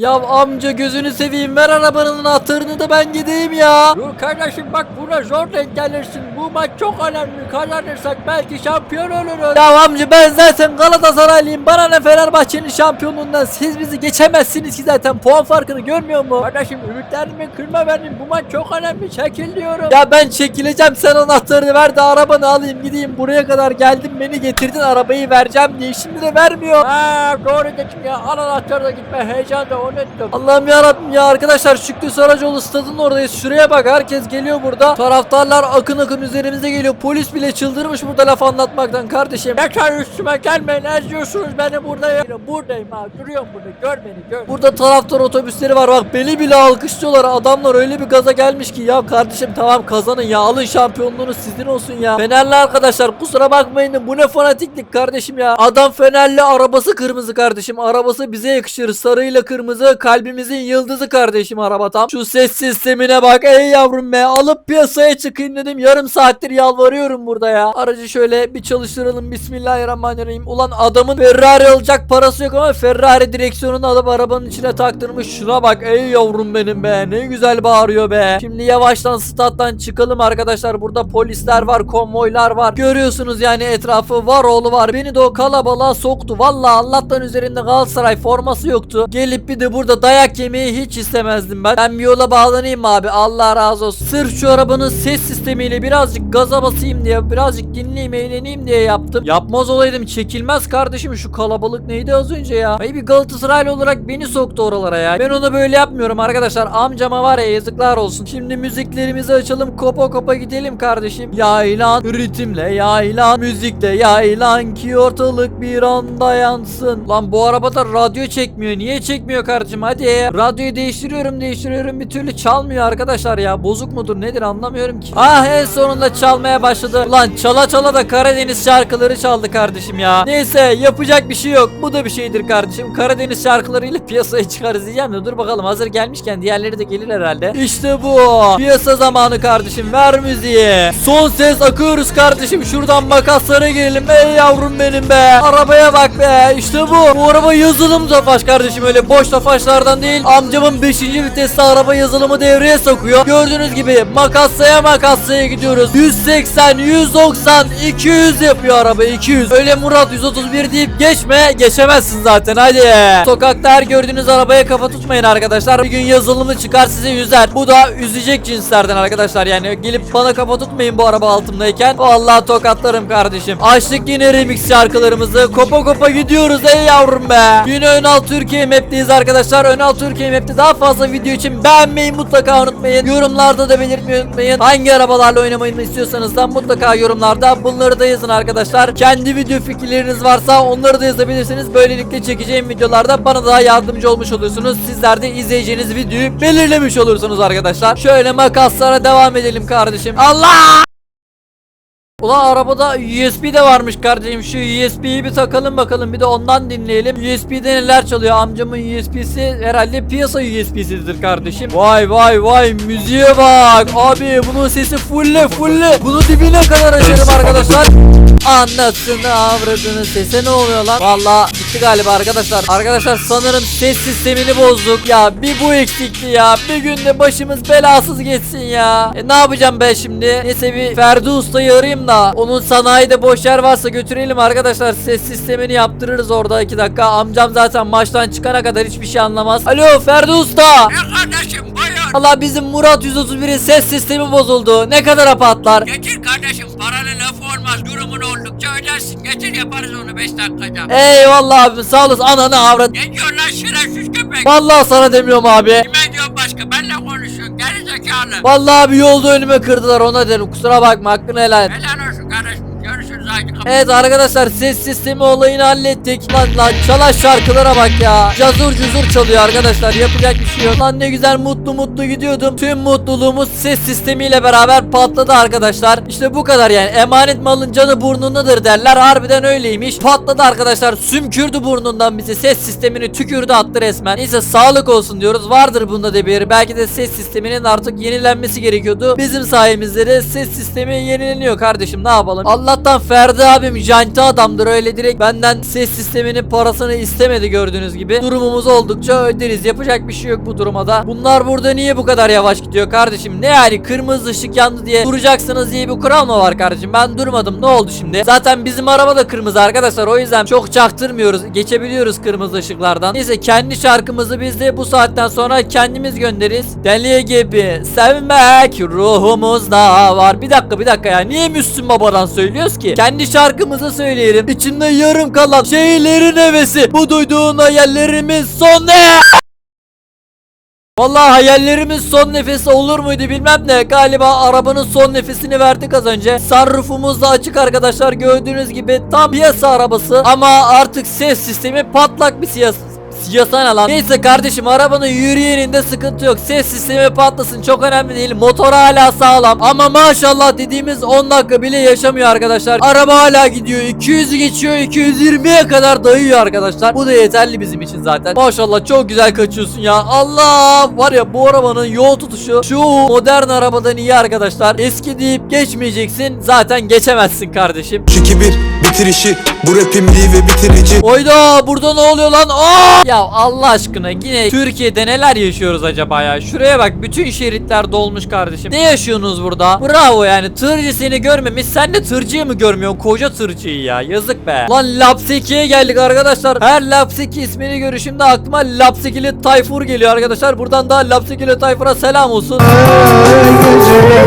Ya amca gözünü seveyim ver arabanın anahtarını da ben gideyim ya. Dur kardeşim bak buna zor denk gelirsin. Bu maç çok önemli. Kazanırsak belki şampiyon oluruz. Ya amca ben zaten Galatasaraylıyım. Bana ne Fenerbahçe'nin şampiyonluğundan. Siz bizi geçemezsiniz ki zaten. Puan farkını görmüyor musun? Kardeşim ümitlerimi kırma benim. Bu maç çok önemli. Çekil diyorum. Ya ben çekileceğim sen anahtarını ver de arabanı alayım gideyim buraya kadar geldim beni getirdin arabayı vereceğim diye şimdi de vermiyor. Ha, doğru dedim ya. Al anahtarı da gitme. Heyecanla unuttum. Allah'ım yarabbim ya arkadaşlar Şükrü Saracoğlu stadının oradayız. Şuraya bak herkes geliyor burada. Taraftarlar akın akın üzerimize geliyor. Polis bile çıldırmış burada laf anlatmaktan kardeşim. Yeter üstüme gelmeyin. Eziyorsunuz beni burada ya. Buradayım ha. Duruyorum burada. Gör beni gör. Burada taraftar otobüsleri var bak beni bile alkışlıyorlar adamlar öyle bir gaza gelmiş ki ya kardeşim tamam kazanın ya alın şampiyonluğunuz sizin olsun ya Fenerli arkadaşlar kusura bakmayın bu ne fanatiklik kardeşim ya adam Fenerli arabası kırmızı kardeşim arabası bize yakışır sarıyla kırmızı kalbimizin yıldızı kardeşim araba tam şu ses sistemine bak ey yavrum be alıp piyasaya çıkayım dedim yarım saattir yalvarıyorum burada ya. Aracı şöyle bir çalıştıralım. Bismillahirrahmanirrahim. Ulan adamın Ferrari alacak parası yok ama Ferrari direksiyonunu alıp arabanın içine taktırmış. Şuna bak ey yavrum benim be. Ne güzel bağırıyor be. Şimdi yavaştan stat'tan çıkalım arkadaşlar. Burada polisler var konvoylar var. Görüyorsunuz yani etrafı var oğlu var. Beni de o kalabalığa soktu. Valla Allah'tan üzerinde Galatasaray forması yoktu. Gelip bir de burada dayak yemeyi hiç istemezdim ben. Ben bir yola bağlanayım abi? Allah razı olsun. Sırf şu arabanın ses sistemiyle birazcık gaza basayım diye birazcık dinleyeyim eğleneyim diye yaptım. Yapmaz olaydım çekilmez kardeşim. Şu kalabalık neydi az önce ya? Ay bir Galatasaraylı olarak beni soktu oralara ya. Ben onu böyle yapmıyorum arkadaşlar. Amcama var ya yazıklar olsun. Şimdi müziklerimizi açalım kopa kopa gidelim kardeşim. Yaylan ritimle yaylan müzikle yaylan ki ortalık bir anda yansın. Lan bu arabada radyo çekmiyor. Niye çekmiyor kardeşim? Hadi radyoyu değiştiriyorum değiştiriyorum. Bir türlü çalmıyor arkadaşlar ya. Bozuk mudur nedir anlamıyorum ki. Ah en sonunda çalmaya başladı. Lan çala çala da Karadeniz şarkıları çaldı kardeşim ya. Neyse yapacak bir şey yok. Bu da bir şeydir kardeşim. Karadeniz şarkılarıyla piyasaya çıkarız diyeceğim de dur bakalım. Hazır gelmişken diğerleri de gelir herhalde. İşte bu. Piyasa zamanı kardeşim. Ver müziği. Son ses akıyoruz kardeşim. Şuradan makaslara girelim. Ey yavrum benim be. Arabaya bak be. İşte bu. Bu araba yazılım tofaş kardeşim. Öyle boş tofaşlardan değil. Amcamın 5. vitesli araba yazılımı devreye sokuyor. Gördüğünüz gibi makassaya makassaya gidiyoruz 180 190 200 yapıyor araba 200 öyle Murat 131 deyip geçme geçemezsin zaten hadi sokakta her gördüğünüz arabaya kafa tutmayın arkadaşlar. Bir gün yazılımı çıkar size yüzer. Bu da üzecek cinslerden arkadaşlar yani gelip bana kafa tutmayın bu araba altımdayken. Vallahi tokatlarım kardeşim. Açtık yine remix şarkılarımızı. Kopa kopa gidiyoruz ey yavrum be. Yine Önal Türkiye map'teyiz arkadaşlar. Önal Türkiye map'te daha fazla video için beğenmeyi mutlaka unutmayın. Yorumlarda da belirtmeyi unutmayın. Hangi arabalarla oynamayı istiyorsanız da mutlaka yorumlarda bunları da yazın arkadaşlar. Kendi video fikirleriniz varsa onları da yazabilirsiniz. Böylelikle çekeceğim videolarda bana daha yardımcı olmuş oluyorsunuz sizler de izleyeceğiniz videoyu belirlemiş olursunuz arkadaşlar. Şöyle makaslara devam edelim kardeşim. Allah Ulan arabada USB de varmış kardeşim. Şu USB'yi bir takalım bakalım. Bir de ondan dinleyelim. USB'de neler çalıyor? Amcamın USB'si herhalde piyasa USB'sidir kardeşim. Vay vay vay. Müziğe bak. Abi bunun sesi fulle fulle. Bunu dibine kadar açarım arkadaşlar. Anasını avradını sese ne oluyor lan? Valla gitti galiba arkadaşlar. Arkadaşlar sanırım ses sistemini bozduk. Ya bir bu eksikti ya. Bir günde başımız belasız geçsin ya. E, ne yapacağım ben şimdi? Neyse bir Ferdi Usta'yı arayayım da onun sanayide boş yer varsa götürelim arkadaşlar. Ses sistemini yaptırırız orada. 2 dakika. Amcam zaten maçtan çıkana kadar hiçbir şey anlamaz. Alo Ferdi Usta. Ya kardeşim buyur. Allah bizim Murat 131'in ses sistemi bozuldu ne kadar patlar Getir kardeşim paranın lafı olmaz. Durumun oldukça ödersin. Getir yaparız onu 5 dakikada. Eyvallah abim sağ olasın ananı avrat Ne diyorsun lan şerefsiz köpek? Vallahi sana demiyorum abi Kime diyor başka? Benle konuşuyorsun. Geri zekalı. Vallahi abi yolda önüme kırdılar ona dedim kusura bakma hakkını helal et. Helal Evet arkadaşlar ses sistemi olayını hallettik. Lan lan çalan şarkılara bak ya. Cazur cuzur çalıyor arkadaşlar yapacak bir şey yok. Lan ne güzel mutlu mutlu gidiyordum. Tüm mutluluğumuz ses sistemiyle beraber patladı arkadaşlar. İşte bu kadar yani. Emanet malın canı burnundadır derler. Harbiden öyleymiş. Patladı arkadaşlar. Sümkürdü burnundan bize. Ses sistemini tükürdü attı resmen. Neyse sağlık olsun diyoruz. Vardır bunda da bir. Belki de ses sisteminin artık yenilenmesi gerekiyordu. Bizim sayemizde de ses sistemi yenileniyor kardeşim. Ne yapalım? Allah'tan Ferdi abim janti adamdır öyle direkt benden ses sisteminin parasını istemedi gördüğünüz gibi. Durumumuz oldukça öderiz. Yapacak bir şey yok bu duruma da. Bunlar burada niye bu kadar yavaş gidiyor kardeşim? Ne yani kırmızı ışık yandı diye duracaksınız diye bir kural mı var kardeşim? Ben durmadım. Ne oldu şimdi? Zaten bizim araba da kırmızı arkadaşlar. O yüzden çok çaktırmıyoruz. Geçebiliyoruz kırmızı ışıklardan. Neyse kendi şarkımızı biz de bu saatten sonra kendimiz göndeririz. Deli gibi sevmek ruhumuzda var. Bir dakika bir dakika ya. Niye Müslüm Baba'dan söylüyoruz ki? Kendi şarkımızı söyleyelim. İçimde yarım kalan şeylerin hevesi. Bu duyduğun hayallerimin son ne? Vallahi hayallerimiz son nefesi olur muydu bilmem ne. Galiba arabanın son nefesini verdik az önce. Sunroofumuz da açık arkadaşlar. Gördüğünüz gibi tam piyasa arabası. Ama artık ses sistemi patlak bir siyasi. Siyasana lan. Neyse kardeşim arabanın yürüyeninde sıkıntı yok. Ses sistemi patlasın çok önemli değil. Motor hala sağlam. Ama maşallah dediğimiz 10 dakika bile yaşamıyor arkadaşlar. Araba hala gidiyor. 200'ü geçiyor. 220'ye kadar dayıyor arkadaşlar. Bu da yeterli bizim için zaten. Maşallah çok güzel kaçıyorsun ya. Allah var ya bu arabanın yol tutuşu şu modern arabadan iyi arkadaşlar. Eski deyip geçmeyeceksin. Zaten geçemezsin kardeşim. 2-1 bitirişi Bu rapimliği ve bitirici Oyda burada ne oluyor lan? Aa! Ya Allah aşkına yine Türkiye'de neler yaşıyoruz acaba ya? Şuraya bak bütün şeritler dolmuş kardeşim. Ne yaşıyorsunuz burada? Bravo yani tırcı seni görmemiş. Sen de tırcıyı mı görmüyorsun? Koca tırcıyı ya. Yazık be. Lan Lapseki'ye geldik arkadaşlar. Her Lapseki ismini görüşümde aklıma Lapsekili Tayfur geliyor arkadaşlar. Buradan da Lapsekili Tayfur'a selam olsun.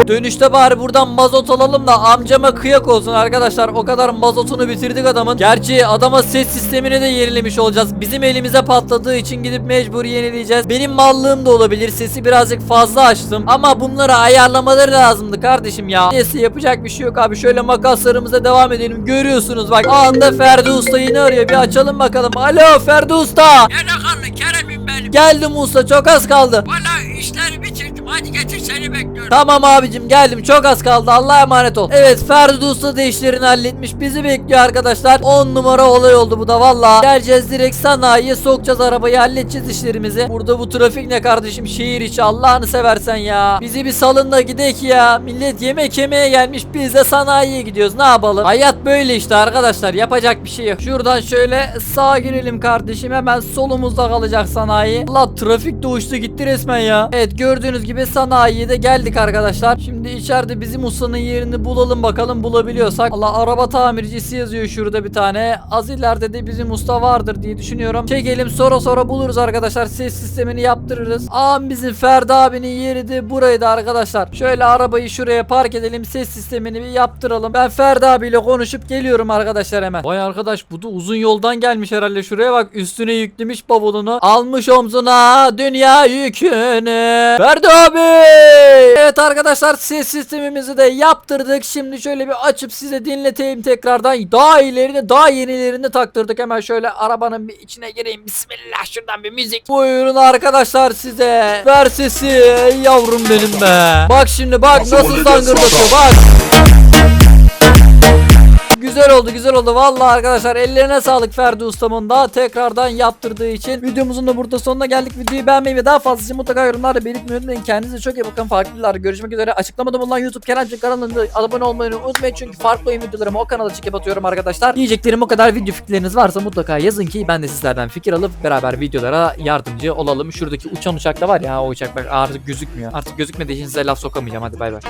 Dönüşte bari buradan mazot alalım da amcama kıyak olsun arkadaşlar. O kadar mazotunu bitirdik adamın. Gerçi adama ses sistemini de yenilemiş olacağız. Bizim elimize patladığı için gidip mecbur yenileyeceğiz. Benim mallığım da olabilir. Sesi birazcık fazla açtım. Ama bunları ayarlamaları lazımdı kardeşim ya. Neyse yapacak bir şey yok abi. Şöyle makaslarımıza devam edelim. Görüyorsunuz bak. Anda Ferdi Usta yine arıyor. Bir açalım bakalım. Alo Ferdi Usta. Kaldı Kerem'im benim. Geldim usta çok az kaldı. Valla işleri bitirdim. Hadi getir seni bekliyorum. Tamam abicim geldim çok az kaldı Allah'a emanet ol. Evet Ferdi Usta da işlerini halletmiş bizi bekliyor arkadaşlar. 10 numara olay oldu bu da valla. Geleceğiz direkt sanayiye sokacağız arabayı halledeceğiz işlerimizi. Burada bu trafik ne kardeşim şehir içi Allah'ını seversen ya. Bizi bir salın da gidek ya. Millet yemek yemeye gelmiş biz de sanayiye gidiyoruz ne yapalım. Hayat böyle işte arkadaşlar yapacak bir şey yok. Şuradan şöyle sağa girelim kardeşim hemen solumuzda kalacak sanayi. Allah trafik de uçtu gitti resmen ya. Evet gördüğünüz gibi sanayiye de geldik arkadaşlar. Şimdi içeride bizim ustanın yerini bulalım bakalım bulabiliyorsak. Allah araba tamircisi yazıyor şurada bir tane. Az ileride de bizim usta vardır diye düşünüyorum. Çekelim sonra sonra buluruz arkadaşlar. Ses sistemini yaptırırız. Ağam bizim Ferdi abinin yeri de buraydı arkadaşlar. Şöyle arabayı şuraya park edelim. Ses sistemini bir yaptıralım. Ben Ferdi abiyle konuşup geliyorum arkadaşlar hemen. Vay arkadaş bu da uzun yoldan gelmiş herhalde. Şuraya bak üstüne yüklemiş bavulunu. Almış omzuna dünya yükünü. Ferdi abi. Evet arkadaşlar ses sistemimizi de yaptırdık. Şimdi şöyle bir açıp size dinleteyim tekrardan. Daha ilerini daha yenilerini taktırdık. Hemen şöyle arabanın bir içine gireyim. Bismillah şuradan bir müzik. Buyurun arkadaşlar size. Ver sesi yavrum benim be. Bak şimdi bak nasıl zangırdatıyor bak. Güzel oldu güzel oldu. Vallahi arkadaşlar ellerine sağlık Ferdi ustamın da tekrardan yaptırdığı için. Videomuzun da burada sonuna geldik. Videoyu beğenmeyi ve daha fazlası için mutlaka yorumlarda belirtmeyi unutmayın. Kendinize çok iyi bakın. Farklı videolarda görüşmek üzere. Açıklamada bulunan YouTube Kenan kanalında abone olmayı unutmayın. Çünkü farklı oyun videolarımı o kanala çekip atıyorum arkadaşlar. Diyeceklerim o kadar. Video fikirleriniz varsa mutlaka yazın ki ben de sizlerden fikir alıp beraber videolara yardımcı olalım. Şuradaki uçan uçak da var ya o uçak bak artık gözükmüyor. Artık gözükmediği için size laf sokamayacağım. Hadi bay bay